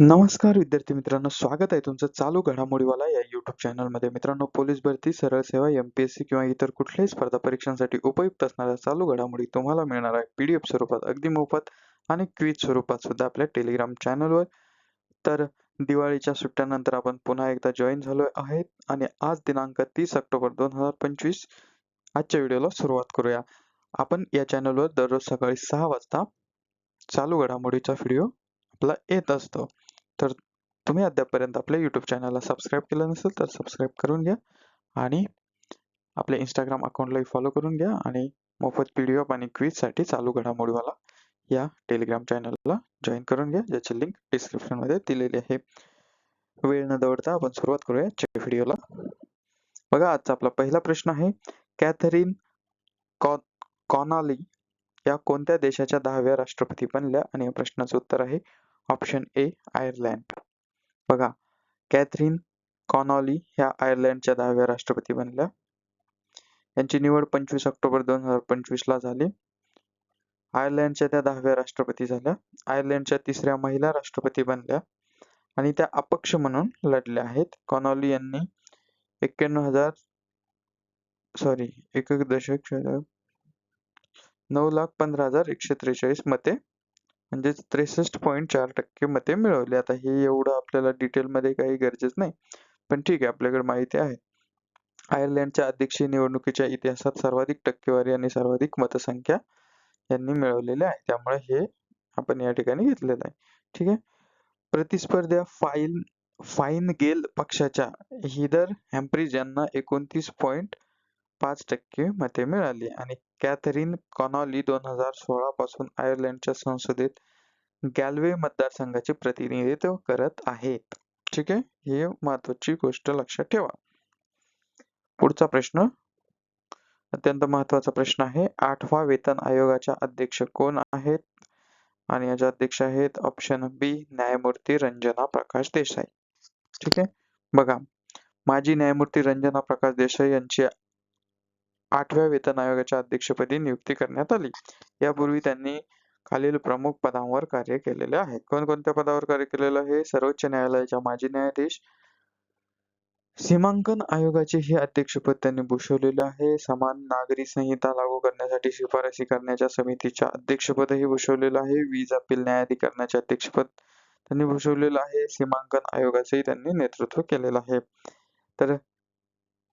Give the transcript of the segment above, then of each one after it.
नमस्कार विद्यार्थी मित्रांनो स्वागत आहे तुमचं चालू घडामोडीवाला या युट्यूब चॅनलमध्ये मित्रांनो पोलीस भरती सरळ सेवा एम पी एस सी किंवा इतर कुठल्याही स्पर्धा परीक्षांसाठी उपयुक्त असणाऱ्या चालू घडामोडी तुम्हाला मिळणार आहे. पी डी एफ स्वरूपात अगदी मोफत आणि क्विज स्वरूपात सुद्धा आपल्या टेलिग्राम चॅनलवर तर दिवाळीच्या सुट्ट्यानंतर आपण पुन्हा एकदा जॉईन झालो आहेत आणि आज दिनांक तीस ऑक्टोबर दोन हजार पंचवीस आजच्या व्हिडिओला सुरुवात करूया. आपण या चॅनलवर दररोज सकाळी सहा वाजता चालू घडामोडीचा व्हिडिओ आपला येत असतो. तर तुम्ही अद्यापपर्यंत आपल्या यूट्यूब चॅनलला सबस्क्राईब केलं नसेल तर सबस्क्राईब करून घ्या आणि आपल्या इंस्टाग्राम अकाउंटलाही फॉलो करून घ्या आणि मोफत पी डी एफ आणि क्विजसाठी चालू घडामोडीवाला या टेलिग्राम चॅनलला जॉईन करून घ्या. ज्याची लिंक डिस्क्रिप्शनमध्ये दिलेली आहे. वेळ न दवडता आपण सुरुवात करूया व्हिडिओला बघा आजचा आपला पहिला प्रश्न आहे कॅथरीन कॉ कॉनाली या कोणत्या देशाच्या दहाव्या राष्ट्रपती बनल्या? आणि या प्रश्नाचं उत्तर आहे ऑप्शन ए आयर्लंड. बघा कॅथरीन कॉनॉली ह्या आयर्लंडच्या दहाव्या राष्ट्रपती बनल्या. यांची निवड पंचवीस ऑक्टोबर दोन हजार पंचवीस ला झाली. आयर्लंडच्या त्या दहाव्या राष्ट्रपती झाल्या. आयर्लंडच्या तिसऱ्या महिला राष्ट्रपती बनल्या आणि त्या अपक्ष म्हणून लढल्या आहेत. कॉनॉली यांनी एक्क्याण्णव हजार सॉरी एक दशक नऊ लाख पंधरा हजार एकशे त्रेचाळीस मते म्हणजेच त्रेसष्ट पॉईंट चार टक्के मते मिळवली. आता हे एवढं आपल्याला डिटेलमध्ये काही गरजेच नाही. पण ठीक आहे आपल्याकडे माहिती आहे. आयर्लंडच्या अध्यक्षीय निवडणुकीच्या इतिहासात सर्वाधिक टक्केवारी आणि सर्वाधिक मतसंख्या यांनी मिळवलेल्या आहे त्यामुळे हे आपण या ठिकाणी घेतलेलं आहे. ठीक आहे? प्रतिस्पर्ध्या फाईल फाईन गेल पक्षाच्या हिदर हॅम्प्रिज यांना एकोणतीस पॉईंट पाच टक्के मते मिळाली. आणि कॅथरीन कॉनॉली दोन हजार सोळा पासून आयर्लंडच्या संसदेत गॅलवे मतदारसंघाचे प्रतिनिधित्व करत आहेत. ठीक आहे? हे महत्वाची गोष्ट लक्षात ठेवा. पुढचा प्रश्न. अत्यंत महत्त्वाचा प्रश्न आहे. आठवा वेतन आयोगाच्या अध्यक्ष कोण आहेत? आणि याचे अध्यक्ष आहेत ऑप्शन बी न्यायमूर्ती रंजना प्रकाश देसाई. ठीक आहे? बघा. माजी न्यायमूर्ती रंजना प्रकाश देसाई यांची आठव्या वेतन आयोगाच्या अध्यक्षपदी नियुक्ती करण्यात आली. यापूर्वी त्यांनी खालील प्रमुख पदांवर कार्य केलेले आहे. कोणकोणत्या पदावर कार्य केलेलं आहे? सर्वोच्च न्यायालयाच्या माजी न्यायाधीश सीमांकन आयोगाचे हे अध्यक्षपद त्यांनी भूषवलेले आहे. समान नागरी संहिता लागू करण्यासाठी शिफारसी करण्याच्या समितीच्या अध्यक्षपदही भूषवलेलं आहे. वीज अपील न्यायाधिकरणाचे अध्यक्षपद त्यांनी भूषवलेलं आहे. सीमांकन आयोगाचेही त्यांनी नेतृत्व केलेलं आहे. तर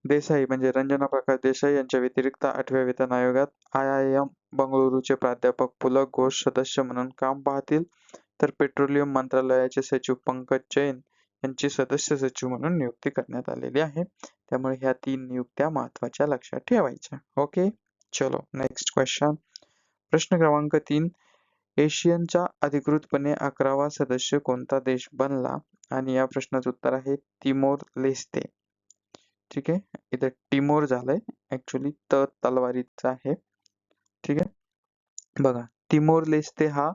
देसाई म्हणजे रंजना प्रकाश देसाई यांच्या व्यतिरिक्त आठव्या वेतन आयोगात आय आय एम बंगळुरूचे प्राध्यापक पुलक घोष सदस्य म्हणून काम पाहतील. तर पेट्रोलियम मंत्रालयाचे सचिव पंकज जैन यांची सदस्य सचिव म्हणून नियुक्ती करण्यात आलेली आहे. त्यामुळे ह्या तीन नियुक्त्या महत्त्वाच्या लक्षात ठेवायच्या. ओके? चलो नेक्स्ट क्वेश्चन प्रश्न क्रमांक तीन. एशियनचा अधिकृतपणे अकरावा सदस्य कोणता देश बनला? आणि या प्रश्नाचं उत्तर आहे तिमोर लेस्ते. ठीक आहे. इथे टिमोर झालंय. ऍक्च्युली त तलवारीचा आहे. ठीक आहे. बघा तिमोर लेस्ते हा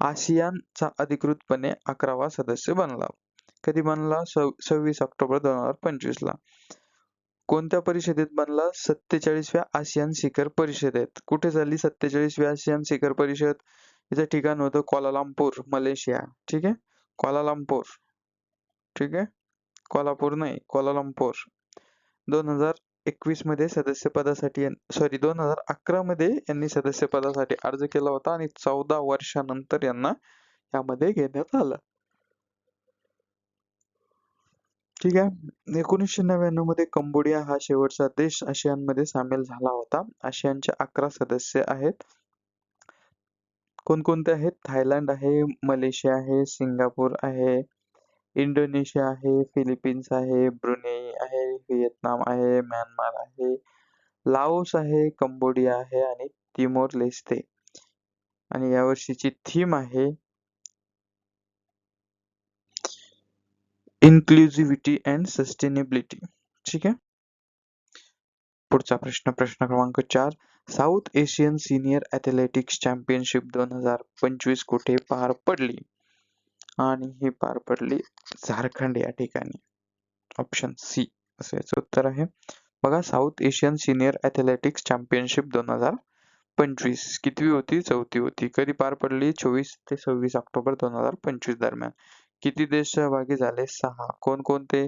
आसियानचा अधिकृतपणे अकरावा सदस्य बनला. कधी बनला? सव्वीस ऑक्टोबर दोन हजार पंचवीस ला. कोणत्या परिषदेत बनला? सत्तेचाळीसव्या आसियान शिखर परिषदेत. कुठे झाली सत्तेचाळीसव्या आसियान शिखर परिषद? याचं ठिकाण होतं कोलालामपूर मलेशिया. ठीक आहे? कोलालामपूर ठीक आहे? कोल्हापूर नाही कोलालामपूर दोन हजार एकवीसमध्ये सदस्यपदासाठी सॉरी दोन हजार अकरा मध्ये यांनी सदस्यपदासाठी अर्ज केला होता आणि चौदा वर्षानंतर यांना यामध्ये घेण्यात आलं. ठीक आहे. एकोणीसशे नव्याण्णवमध्ये कंबोडिया हा शेवटचा देश आशियानमध्ये सामील झाला होता. आशियानचे अकरा सदस्य आहेत. कोणकोणते आहेत? थायलंड आहे मलेशिया आहे सिंगापूर आहे इंडोनेशिया आहे फिलिपिन्स आहे ब्रुने आहे व्हिएतनाम आहे म्यानमार आहे लाओस आहे कंबोडिया आहे आणि तिमोर लेस्ते. आणि यावर्षीची थीम आहे इन्क्लुझिव्हिटी अँड सस्टेनेबिलिटी. ठीक आहे? पुढचा प्रश्न प्रश्न क्रमांक चार. South Asian senior athletics championship दोन हजार पंचवीस कुठे पार पडली? आणि ही पार पडली झारखंड या ठिकाणी. ऑप्शन सी असं याचं उत्तर आहे. बघा South Asian senior athletics championship दोन हजार पंचवीस. कितवी होती? चौथी होती. कधी पार पडली? चोवीस ते सव्वीस ऑक्टोबर दोन हजार पंचवीस दरम्यान. किती देश सहभागी झाले? सहा. कोणकोणते?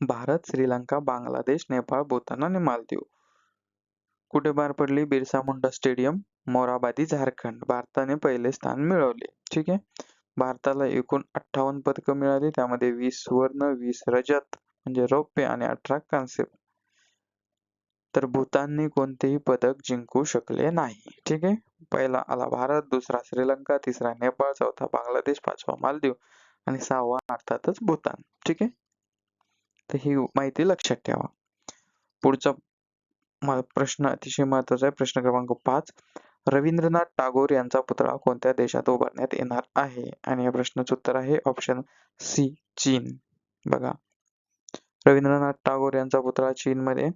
भारत श्रीलंका बांगलादेश नेपाळ भूतान आणि मालदीव. कुठे पार पडली? बिरसा मुंडा स्टेडियम मोराबादी झारखंड. भारताने पहिले स्थान मिळवले. ठीक आहे? भारताला एकूण अठ्ठावन्न पदकं मिळाली. त्यामध्ये वीस सुवर्ण वीस रजत म्हणजे रौप्य आणि अठरा कांस्य. तर भूतानने कोणतेही पदक जिंकू शकले नाही. ठीक आहे? पहिला आला भारत दुसरा श्रीलंका तिसरा नेपाळ चौथा बांगलादेश पाचवा मालदीव आणि सहावा अर्थातच भूतान. ठीक आहे? तर ही माहिती लक्षात ठेवा. पुढचा प्रश्न अतिशय महत्त्वाचा आहे. प्रश्न क्रमांक पाच. रवींद्रनाथ टागोर यांचा पुतळा कोणत्या देशात उभारण्यात येणार आहे? आणि या प्रश्नाचं उत्तर आहे ऑप्शन सी चीन. बघा. रवींद्रनाथ टागोर यांचा पुतळा चीनमध्ये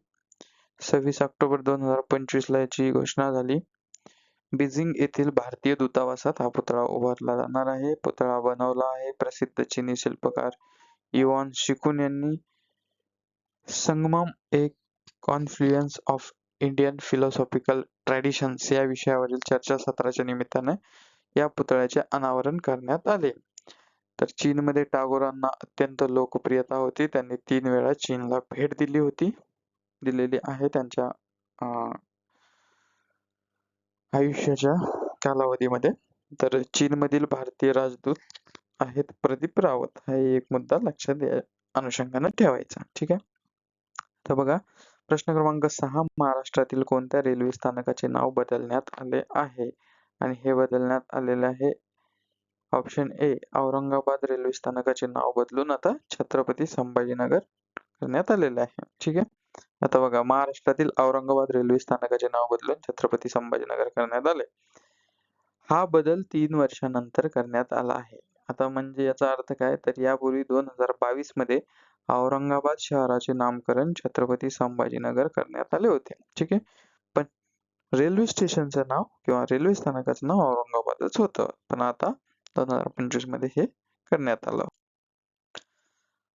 सव्वीस ऑक्टोबर दोन हजार पंचवीस ला याची घोषणा झाली. बीजिंग येथील भारतीय दूतावासात हा पुतळा उभारला जाणार आहे. पुतळा बनवला आहे प्रसिद्ध चिनी शिल्पकार इवॉन शिकून यांनी. संगमम एक confluence of Indian philosophical traditions या विषयावरील चर्चासत्राच्या निमित्ताने या पुतळ्याचे अनावरण करण्यात आले. तर चीनमध्ये टागोरांना अत्यंत लोकप्रियता होती. त्यांनी तीन वेळा चीनला भेट दिली होती. दिलेली आहे त्यांच्या अं, आयुष्याच्या कालावधीमध्ये. तर चीनमधील भारतीय राजदूत आहेत प्रदीप रावत. हा एक मुद्दा लक्षात अनुषंगाने ठेवायचा. ठीक आहे? तर बघा प्रश्न क्रमांक सहा महाराष्ट्रातील कोणत्या रेल्वे स्थानकाचे नाव बदलण्यात आले आहे? आणि हे बदलण्यात आलेले आहे. ऑप्शन ए औरंगाबाद रेल्वे स्थानकाचे नाव बदलून आता छत्रपती संभाजीनगर करण्यात आलेले आहे. ठीक आहे? आता बघा महाराष्ट्रातील औरंगाबाद रेल्वे स्थानकाचे नाव बदलून छत्रपती संभाजीनगर करण्यात आले. हा बदल तीन वर्षानंतर करण्यात आला आहे. आता म्हणजे याचा अर्थ काय? तर यापूर्वी दोन हजार बावीसमध्ये औरंगाबाद शहराचे नामकरण छत्रपती संभाजीनगर करण्यात आले होते. ठीक आहे? पण रेल्वे स्टेशनचं नाव किंवा रेल्वे स्थानकाचं नाव औरंगाबादच होतं. पण आता दोन हजार पंचवीसमध्ये हे करण्यात आलं.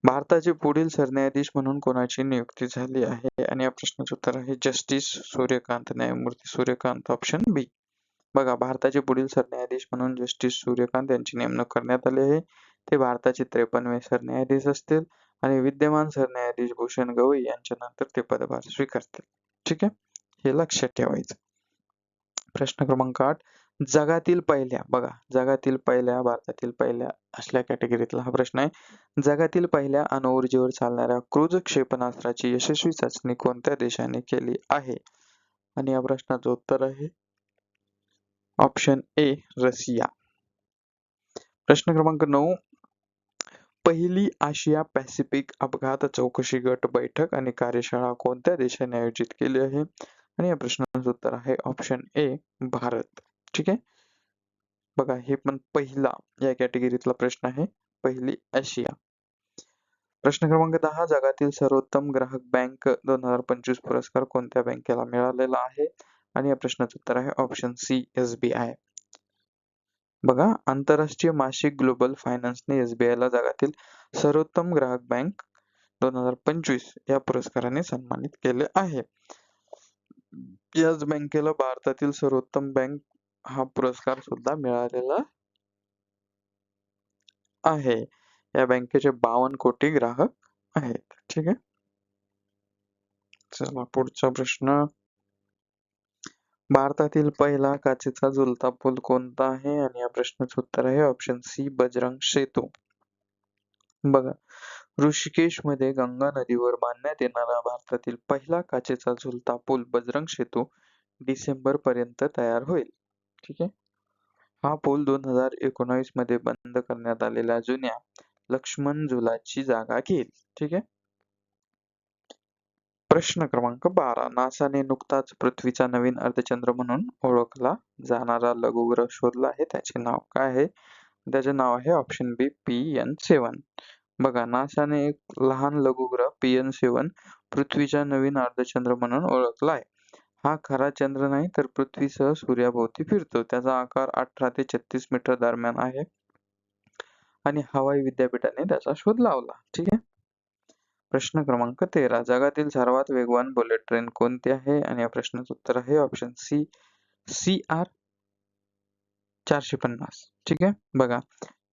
भारताचे पुढील सरन्यायाधीश म्हणून कोणाची नियुक्ती झाली आहे? आणि या प्रश्नाचं उत्तर आहे जस्टिस सूर्यकांत न्यायमूर्ती सूर्यकांत ऑप्शन बी बघा भारताचे पुढील सरन्यायाधीश म्हणून जस्टिस सूर्यकांत यांची नेमणूक करण्यात आली आहे. ते भारताचे त्रेपन्नवे सरन्यायाधीश असतील. आणि विद्यमान सरन्यायाधीश भूषण गवई यांच्या नंतर ते पदभार स्वीकारतील. ठीक आहे? हे लक्षात ठेवायचं. प्रश्न क्रमांक आठ. जगातील पहिल्या बघा जगातील पहिल्या भारतातील पहिल्या असल्या कॅटेगरीतला हा प्रश्न आहे. जगातील पहिल्या अणुऊर्जेवर चालणाऱ्या क्रूज क्षेपणास्त्राची यशस्वी चाचणी कोणत्या देशाने केली आहे? आणि या प्रश्नाचं उत्तर आहे. Option A Russia. प्रश्न क्रमांक नऊ. पहिली आशिया पॅसिफिक अपघात चौकशी गट बैठक आणि कार्यशाळा कोणत्या देशाने आयोजित केली आहे? आणि या प्रश्नाचं उत्तर आहे ऑप्शन ए भारत. ठीक आहे? बघा हे पण पहिला या कॅटेगरीतला प्रश्न आहे. पहिली आशिया. प्रश्न क्रमांक दहा जगातील सर्वोत्तम ग्राहक बँक दोन हजार पंचवीस पुरस्कार कोणत्या बँकेला मिळालेला आहे? आणि या प्रश्नाचं उत्तर आहे option C S B I बघा आंतरराष्ट्रीय मासिक ग्लोबल फायनान्सने एसबीआय ला जगातील सर्वोत्तम ग्राहक बँक दोन हजार पंचवीस या पुरस्काराने सन्मानित केले आहे. याच बँकेला भारतातील सर्वोत्तम बँक हा पुरस्कार सुद्धा मिळालेला आहे. या बँकेचे बावन्न कोटी ग्राहक आहेत. ठीक आहे. चला पुढचा प्रश्न. भारतातील पहिला काचेचा झुलता पूल कोणता आहे? आणि या प्रश्नाचं उत्तर आहे ऑप्शन सी बजरंग सेतू. बघा ऋषिकेशमध्ये गंगा नदीवर बांधण्यात येणारा भारतातील पहिला काचेचा झुलता पूल बजरंग सेतू डिसेंबर पर्यंत तयार होईल. ठीक आहे? हा पूल दोन हजार एकोणावीसमध्ये बंद करण्यात आलेल्या जुन्या लक्ष्मण झुलाची जागा घेईल. ठीक आहे? प्रश्न क्रमांक बारा. नासाने नुकताच पृथ्वीचा नवीन अर्धचंद्र म्हणून ओळखला जाणारा लघुग्रह शोधला आहे. त्याचे नाव काय आहे? त्याचे नाव आहे option B P N seven बघा नासाने एक लहान लघुग्रह पी एन सेवन पृथ्वीचा नवीन अर्धचंद्र म्हणून ओळखला आहे. हा खरा चंद्र नाही तर पृथ्वीसह सूर्याभोवती फिरतो. त्याचा आकार अठरा ते छत्तीस मीटर दरम्यान आहे. आणि हवाई विद्यापीठाने त्याचा शोध लावला. ठीक आहे? प्रश्न क्रमांक तेरा. जगातील सर्वात वेगवान बुलेट ट्रेन कोणती आहे? आणि या प्रश्नाचं उत्तर आहे ऑप्शन सी सी आर चारशे पन्नास. ठीक आहे? बघा.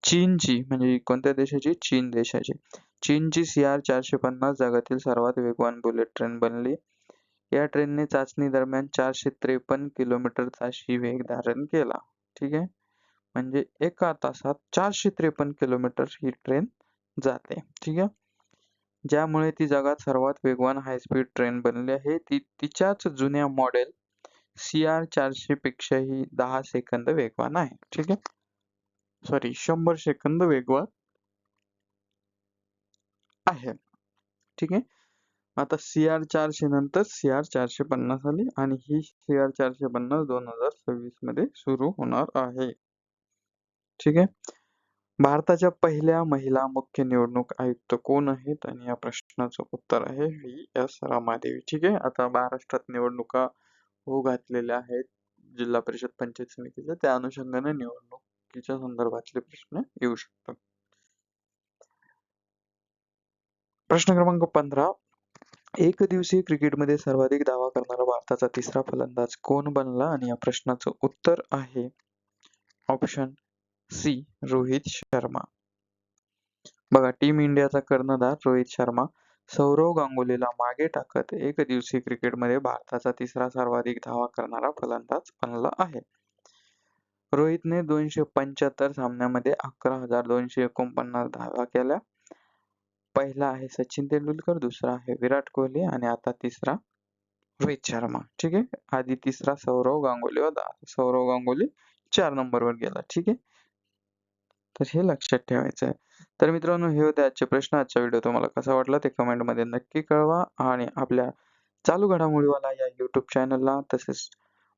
चीनची म्हणजे कोणत्या देशाची? चीन देशाची. चीनची सी आर चारशे पन्नास जगातील सर्वात वेगवान बुलेट ट्रेन बनली. या ट्रेनने चाचणी दरम्यान चारशे त्रेपन्न किलोमीटर ताशी वेग धारण केला. ठीक आहे? म्हणजे एका तासात चारशे त्रेपन्न किलोमीटर ही ट्रेन जाते. ठीक आहे? ज्यामुळे ती जगात सर्वात वेगवान हाय स्पीड ट्रेन बनली आहे. ती तिच्याच जुन्या मॉडेल सी आर चारशे पेक्षाही दहा सेकंद वेगवान आहे. ठीक आहे? सॉरी शंभर सेकंद वेगवान आहे. ठीक आहे? आता सी आर चारशे नंतर सी आर चारशे पन्नास आली आणि ही सी आर चारशे पन्नास दोन हजार सव्वीसमध्ये सुरू होणार आहे. ठीक आहे? भारताच्या पहिल्या महिला मुख्य निवडणूक आयुक्त कोण आहेत? आणि या प्रश्नाचं उत्तर आहे व्ही. एस. रामादेवी ठीक आहे आता महाराष्ट्रात निवडणुका होऊ घातलेल्या आहेत. जिल्हा परिषद पंचायत समितीच्या. त्या अनुषंगाने निवडणुकीच्या संदर्भातले प्रश्न येऊ शकतात. प्रश्न क्रमांक पंधरा. एक दिवसीय क्रिकेटमध्ये सर्वाधिक धावा करणारा भारताचा तिसरा फलंदाज कोण बनला? आणि या प्रश्नाचं उत्तर आहे. Option C Rohit Sharma. बघा टीम इंडियाचा कर्णधार रोहित शर्मा सौरव गांगुलीला मागे टाकत एक दिवसीय क्रिकेटमध्ये भारताचा तिसरा सर्वाधिक धावा करणारा फलंदाज बनला आहे. रोहितने दोनशे पंच्याहत्तर सामन्यामध्ये अकरा हजार दोनशे एकोणपन्नास धावा केल्या. पहिला आहे सचिन तेंडुलकर दुसरा आहे विराट कोहली आणि आता तिसरा रोहित शर्मा. ठीक आहे? आधी तिसरा सौरव गांगुली होता. सौरव गांगुली चार नंबरवर गेला. ठीक आहे? तर हे लक्षात ठेवायचं आहे. तर मित्रांनो हे होते आजचे प्रश्न. आजचा व्हिडिओ तुम्हाला कसा वाटला ते कमेंटमध्ये नक्की कळवा. आणि आपल्या चालू घडामोडीवाला या यूट्यूब चॅनलला तसेच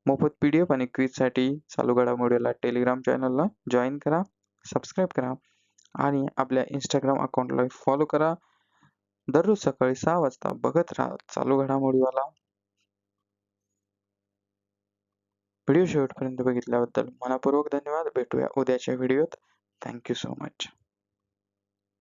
मोफत पी डी एफ आणि क्विजसाठी चालू घडामोडीवाला टेलिग्राम चॅनलला जॉईन करा सबस्क्राईब करा आणि आपल्या इंस्टाग्राम अकाउंटला फॉलो करा. दररोज सकाळी सहा वाजता बघत राहा चालू घडामोडीवाला. व्हिडिओ शेवटपर्यंत बघितल्याबद्दल मनापूर्वक धन्यवाद. भेटूया उद्याच्या व्हिडिओत thank you so much.